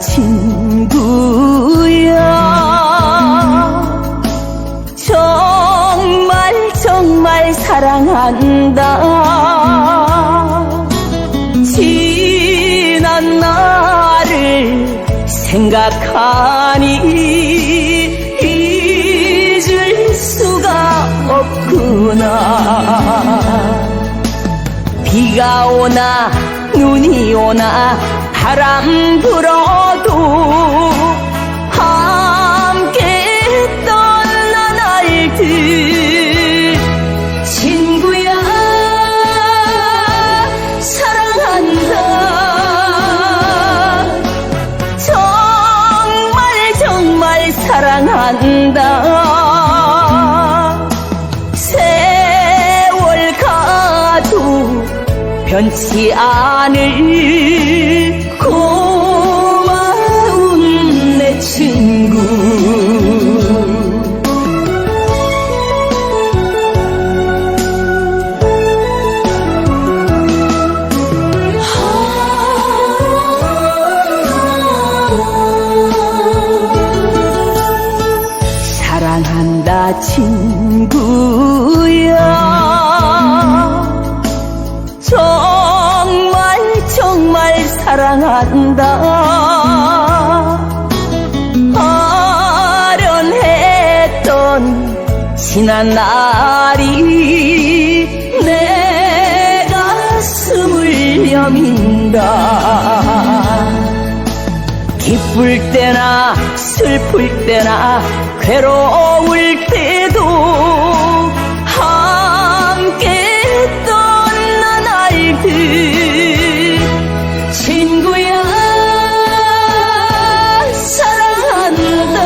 친구야 정말 정말 사랑한다. 지난 나를 생각하니 잊을 수가 없구나. 비가 오나 눈이 오나 바람 불어 사랑한다. 세월 가도 변치 않을 고 사랑한다 친구야 정말 정말 사랑한다. 아련했던 지난 날이 내 가슴을 여민다 기쁠 때나 슬플 때나 괴로울 때도 함께 했던 나날들 친구야 사랑한다.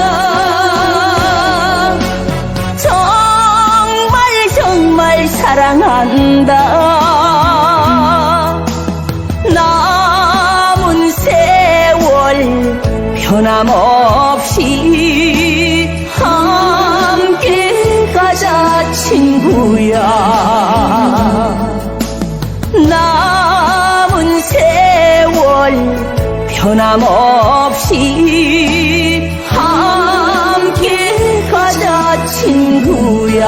정말 정말 사랑한다 변함없이 함께 가자 친구야. 남은 세월 변함없이 함께 가자 친구야.